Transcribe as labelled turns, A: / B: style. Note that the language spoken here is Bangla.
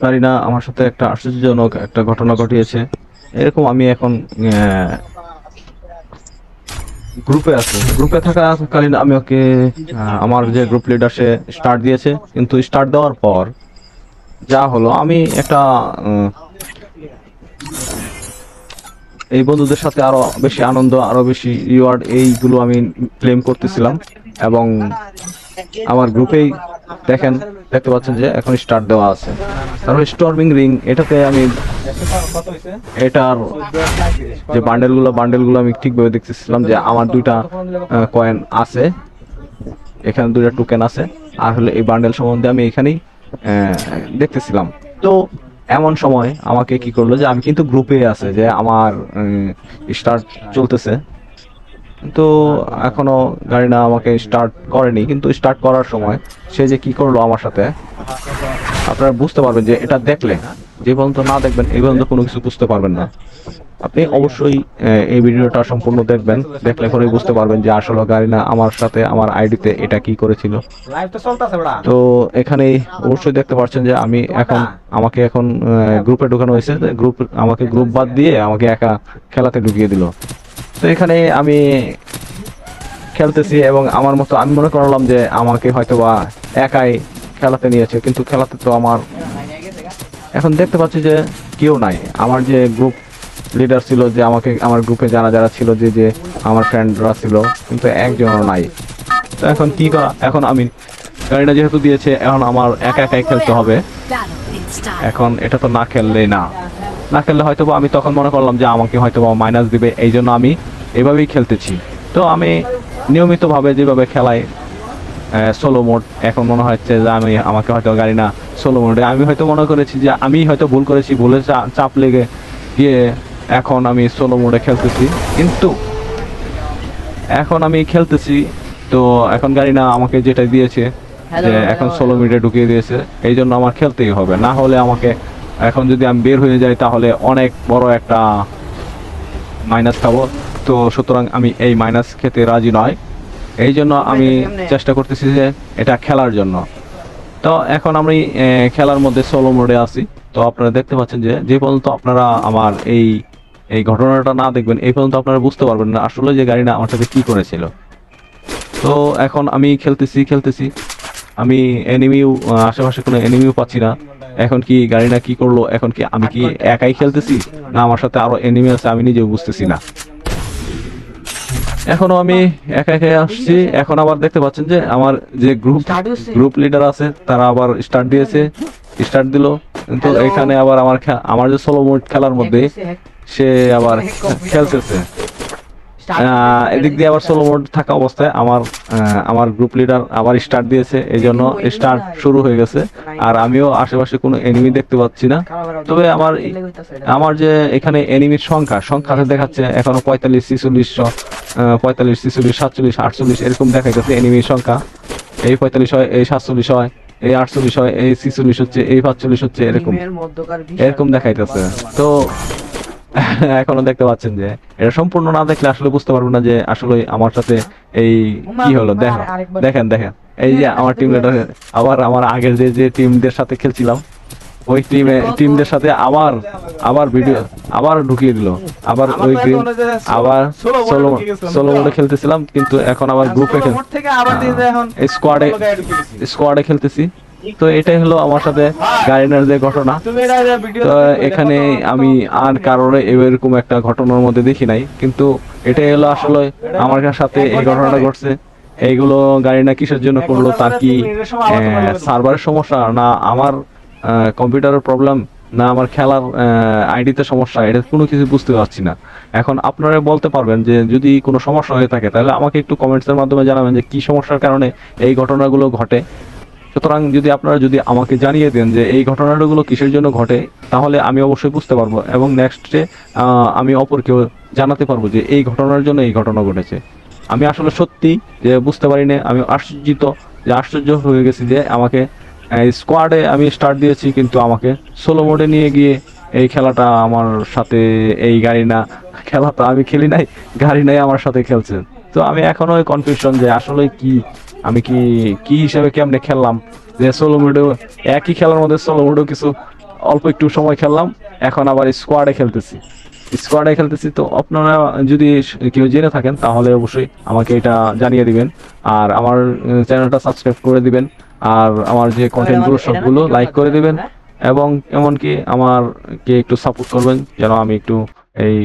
A: কারিনা আমার সাথে একটা আশ্চর্যজনক একটা ঘটনা ঘটিয়েছে। এরকম আমি এখন গ্রুপে আছি। গ্রুপে থাকাকালীন আমি ওকে আমার যে গ্রুপ লিডার সে স্টার্ট দিয়েছে, কিন্তু স্টার্ট দেওয়ার পর যা হলো, আমি একটা এই বন্ধুদের সাথে আরও বেশি আনন্দ, আরও বেশি রিওয়ার্ড এইগুলো আমি ক্লেম করতেছিলাম এবং আমার গ্রুপেই দেখেন, দেখতে পাচ্ছেন যে এখন স্টার্ট দেওয়া আছে। তারপর স্টর্মিং রিং এটাতে আমি এটার যে বান্ডেলগুলো বান্ডেলগুলো আমি ঠিকভাবে দেখতেছিলাম যে আমার দুইটা কয়েন আছে। এখানে দুইটা টোকেন আছে। আর হলে এই বান্ডেল সম্বন্ধে আমি এখানেই দেখতেছিলাম। তো এমন সময় আমাকে কি করল যে আমি কিন্তু গ্রুপে আছে যে আমার স্টার্ট চলতেছে। কিন্তু এখনও গাড়ি না আমাকে স্টার্ট করেনি, কিন্তু স্টার্ট করার সময় সে যে কি করল আমার সাথে, আপনারা বুঝতে পারবেন যে এটা দেখলে, যে পর্যন্ত না দেখবেন, এই পর্যন্ত কোনো কিছু বুঝতে পারবেন না। আপনি অবশ্যই এই ভিডিওটা সম্পূর্ণ দেখবেন, দেখলে পরেই বুঝতে পারবেন যে আসলে গাড়ি না আমার সাথে, আমার আইডিতে এটা কি করেছিল।
B: তো
A: এখানে অবশ্যই দেখতে পাচ্ছেন যে আমি এখন, আমাকে এখন গ্রুপে ঢুকানো হয়েছে। গ্রুপ আমাকে গ্রুপ বাদ দিয়ে আমাকে একা খেলাতে ঢুকিয়ে দিল। তো এখানে আমি খেলতেছি এবং আমার মতো আমি মনে করলাম যে আমাকে হয়তো বা একাই খেলাতে নিয়েছে, কিন্তু খেলাতে তো আমার এখন দেখতে পাচ্ছি যে কেউ নাই। আমার যে গ্রুপ লিডার ছিল যে আমাকে, আমার গ্রুপে যারা যারা ছিল যে যে আমার ফ্রেন্ডরা ছিল, কিন্তু একজনও নাই। তো এখন কি করা, এখন আমি গাড়িটা যেহেতু দিয়েছে, এখন আমার একা একাই খেলতে হবে. এখন এটা তো না খেললেই না। না খেললে হয়তো আমি তখন মনে করলাম যে আমাকে হয়তো মাইনাস দিবে এই জন্য আমি এভাবেই খেলতেছি। তো আমি নিয়মিতভাবে যেভাবে খেলাই সোলো মোড এখন মনে হচ্ছে যে আমি আমাকে হয়তো গাড়ি না সোলো মোডে আমি হয়তো মনে করেছি যে আমি হয়তো ভুল করেছি ভুলে চাপ লেগে গিয়ে এখন আমি সোলো মোডে খেলতেছি। কিন্তু এখন আমি খেলতেছি তো এখন গাড়ি না আমাকে যেটা দিয়েছে যে এখন ষোলো মিনিটে ঢুকিয়ে দিয়েছে এই জন্য আমার খেলতেই হবে। না হলে আমাকে এখন যদি আমি বের হয়ে যাই তাহলে অনেক বড় একটা মাইনাস খাব। তো সুতরাং আমি এই মাইনাস খেতে রাজি নয়। এই জন্য আমি চেষ্টা করতেছি যে এটা খেলার জন্য। তো এখন আমি খেলার মধ্যে সোলো মোডে আছি। তো আপনারা দেখতে পাচ্ছেন যে যে পর্যন্ত আপনারা আমার এই এই ঘটনাটা না দেখবেন এই পর্যন্ত আপনারা বুঝতে পারবেন না আসলে যে গাড়িটা আমার সাথে কি করেছিল। তো এখন আমি খেলতেছি খেলতেছি। আমি এনিমিও আশেপাশে কোনো এনিমিও পাচ্ছি না। এখন কি গাড়িটা কি করল? এখন কি আমি কি একাই খেলতেছি? না আমার সাথে আরও এনিমি আছে আমি নিজেও বুঝতেছি না। এখনও আমি একা একাই আসছি। এখন আবার দেখতে পাচ্ছেন যে আমার যে গ্রুপ গ্রুপ লিডার আছে তারা আবার স্টার্ট দিয়েছে স্টার্ট দিল। কিন্তু এখানে আবার আমার আমার যে সোলো মোড খেলার মধ্যে সে আবার খেলতেছে। এদিক দিয়ে আবার সোলো মোড থাকা অবস্থায় আমার আমার গ্রুপ লিডার আবার স্টার্ট দিয়েছে এই জন্য স্টার্ট শুরু হয়ে গেছে। আর আমিও আশেপাশে কোনো এনিমি দেখতে পাচ্ছি না। তবে আমার আমার যে এখানে এনিমির সংখ্যা সংখ্যাতে দেখাচ্ছে এখনও পঁয়তাল্লিশ ছিচল্লিশ পঁয়তাল্লিশ ছিচল্লিশ সাতচল্লিশ আটচল্লিশ এরকম দেখা গেছে এনিমির সংখ্যা। এই পঁয়তাল্লিশ হয় এই সাতচল্লিশ হয় এই আটচল্লিশ হয় এই ছিচল্লিশ হচ্ছে এই পাঁচচল্লিশ হচ্ছে এরকম। এরকম দেখাইতেছে। তো এখনও দেখতে পাচ্ছেন যে এটা সম্পূর্ণ না দেখলে আসলে বুঝতে পারব না যে আসলে আমার সাথে এই কি হলো? দেখেন দেখেন দেখেন। এই যে আমার টিম লিডার আবার আমার আগের যে যে টিমদের সাথে খেলছিলাম ওই টিমে টিমদের সাথে আবার আবার ভিডিও আবার ঢুকিয়ে দিল। আবার ওই টিম আবার সোলো সোলো মোডে খেলতেছিলাম কিন্তু এখন আবার গ্রুপে খেল
B: আবার দিয়ে দেয়
A: স্কোয়াডে স্কোয়াডে খেলতেছি। তো এটাই হলো আমার সাথে গাড়িনার যে ঘটনা। তো এখানে আমি আর কারণে এরকম একটা ঘটনার মধ্যে দেখি নাই। কিন্তু এটাই হলো আসলে আমার সাথে এই ঘটনাটা ঘটছে। এইগুলো গাড়ি না কিসের জন্য করল তার কি সার্ভারের সমস্যা না আমার কম্পিউটারের প্রবলেম, না আমার খেলার আইডিতে সমস্যা, এটা কোনো কিছু বুঝতে পারছি না। এখন আপনারা বলতে পারবেন যে যদি কোনো সমস্যা হয়ে থাকে, তাহলে আমাকে একটু কমেন্টসের মাধ্যমে জানাবেন যে কি সমস্যার কারণে এই ঘটনাগুলো ঘটে। সুতরাং যদি আপনারা যদি আমাকে জানিয়ে দেন যে এই ঘটনাগুলো কিসের জন্য ঘটে, তাহলে আমি অবশ্যই বুঝতে পারব এবং নেক্সটে আমি অপরকেও জানাতে পারব যে এই ঘটনার জন্য এই ঘটনা ঘটেছে। আমি আসলে সত্যি যে বুঝতে পারি না আমি আশ্চর্যিত যে আশ্চর্য হয়ে গেছি যে আমাকে স্কোয়াডে আমি স্টার্ট দিয়েছি, কিন্তু আমাকে সোলো মোডে নিয়ে গিয়ে এই খেলাটা আমার সাথে, এই গাড়ি না, খেলা তো আমি খেলি নাই, গাড়ি নাই আমার সাথে খেলছে। তো আমি এখনও কনফিউশন যে আসলে কি আমি কি কি হিসাবে কেমনে খেললাম? যে সোলো মোডেও একই খেলার মধ্যে সোলো মোডেও কিছু অল্প একটু সময় খেললাম, এখন আবার স্কোয়াডে খেলতেছি। স্কোয়াডে খেলতেছি তো আপনারা যদি কেউ জেনে থাকেন, তাহলে অবশ্যই আমাকে এটা জানিয়ে দিবেন। আর আমার চ্যানেলটা সাবস্ক্রাইব করে দিবেন। আর আমার যে কন্টেন্টগুলো সবগুলো লাইক করে দিবেন। এবং এমনকি আমারকে একটু সাপোর্ট করবেন, যেন আমি একটু এই